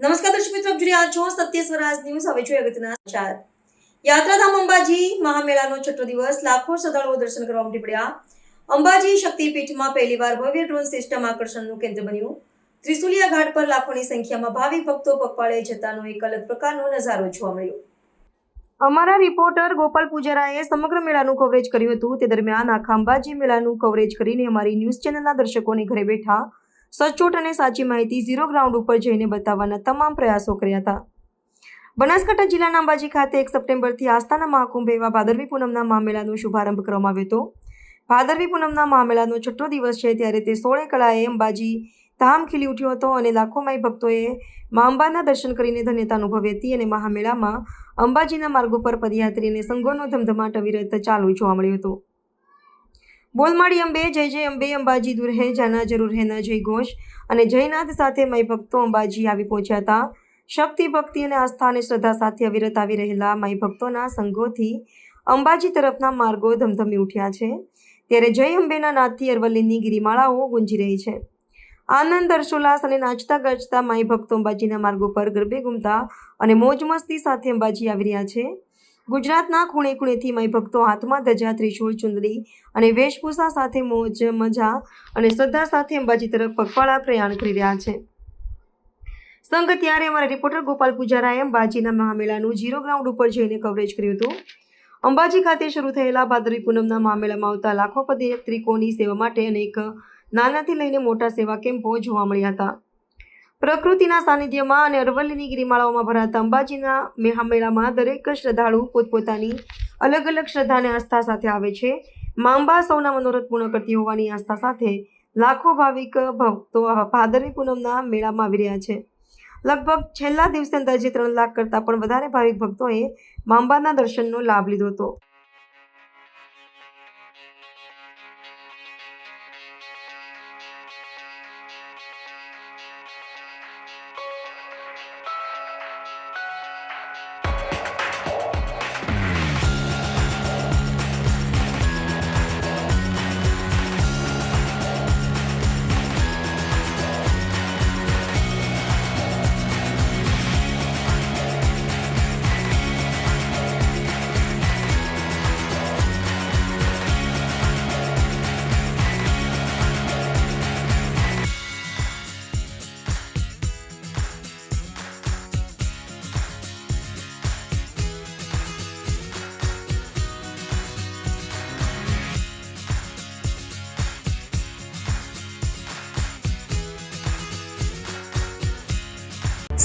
રહ્યા છો સત્ય સ્વરાજ ન્યૂઝ. હવે જોઈએ અગત્યના સમાચાર. યાત્રાધામ અંબાજી મહામેળાનો છઠ્ઠો દિવસ લાખો શ્રદ્ધાળુઓ દર્શન કરવા ઉમટી પડ્યા. અંબાજી શક્તિપીઠમાં પહેલીવાર ભવ્ય ડ્રોન સિસ્ટમ આકર્ષણનું કેન્દ્ર બન્યું. ત્રિશુલિયા ઘાટ પર લાખોની સંખ્યામાં ભાવિક ભક્તો પગપાળે જતાનો એક અલગ પ્રકારનો નજારો જોવા મળ્યો. અમારા રિપોર્ટર ગોપાલ પૂજારાએ સમગ્ર મેળાનું કવરેજ કર્યું હતું. તે દરમિયાન આખા અંબાજી મેળાનું કવરેજ કરીને અમારી ન્યૂઝ ચેનલના દર્શકોને ઘરે બેઠા સચોટ અને સાચી માહિતી ઝીરો ગ્રાઉન્ડ ઉપર જઈને બતાવવાના તમામ પ્રયાસો કર્યા હતા. બનાસકાંઠા જિલ્લાના અંબાજી ખાતે એક સપ્ટેમ્બરથી આસ્થાના મહાકુંભ એવા ભાદરવી પૂનમના મામેલાનો શુભારંભ કરવામાં આવ્યો હતો. ભાદરવી પૂનમના મામેલાનો છઠ્ઠો દિવસ છે ત્યારે તે સોળે કળાએ અંબાજી ધામ ખીલી ઉઠ્યો હતો અને લાખો માઈ ભક્તોએ મા અંબાના દર્શન કરીને ધન્યતા અનુભવી હતી અને મહામેળામાં અંબાજીના માર્ગો પર પદયાત્રી અને સંઘોનો ધમધમાટ અવિરત ચાલુ જોવા મળ્યો હતો. બોલમાળી અંબે, જય જય અંબે, અંબાજી દૂર હે, જાના જરૂર હે, ના જય ઘોષ અને જયનાથ સાથે મય ભક્તો અંબાજી આવી પહોંચ્યા હતા. શક્તિ, ભક્તિ અને આસ્થા અને શ્રદ્ધા સાથે અવિરત આવી રહેલા મય ભક્તોના સંઘોથી અંબાજી તરફના માર્ગો ધમધમી ઉઠ્યા છે. ત્યારે જય અંબેના નાદથી અરવલ્લીની ગિરિમાળાઓ ગુંજી રહી છે. આનંદ, હર્ષોલ્લાસ અને નાચતા ગરજતા માઈ ભક્તો અંબાજીના માર્ગો પર ગરબે ઘૂમતા અને મોજ મસ્તી સાથે અંબાજી આવી રહ્યા છે. ગુજરાતના ખૂણે ખૂણેથી મય ભક્તો હાથમાં ધજા, ત્રિશૂળ, ચુંદડી અને વેશભૂષા સાથે મોજ, મજા અને શ્રદ્ધા સાથે અંબાજી તરફ પગપાળા પ્રયાણ કરી રહ્યા છે. સંઘ ત્યારે અમારા રિપોર્ટર ગોપાલ પૂજારાએ અંબાજીના મહામેળાનું ઝીરો ગ્રાઉન્ડ ઉપર જઈને કવરેજ કર્યું હતું. અંબાજી ખાતે શરૂ થયેલા ભાદરવી પૂનમના મહામેળામાં આવતા લાખો પદયાત્રિકોની સેવા માટે અનેક નાનાથી લઈને મોટા સેવા કેમ્પો જોવા મળ્યા હતા. પ્રકૃતિના સાનિધ્યમાં અને અરવલ્લીની ગિરિમાળાઓમાં ભરાતા અંબાજીના મેળામાં દરેક શ્રદ્ધાળુ પોતપોતાની અલગ અલગ શ્રદ્ધા અને આસ્થા સાથે આવે છે. માંબા સૌના મનોરથ પૂર્ણ કરતી હોવાની આસ્થા સાથે લાખો ભાવિક ભક્તો ભાદરવી પૂનમના મેળામાં આવી રહ્યા છે. લગભગ છેલ્લા દિવસે અંદાજે ત્રણ લાખ કરતાં પણ વધારે ભાવિક ભક્તોએ માંબાના દર્શનનો લાભ લીધો હતો.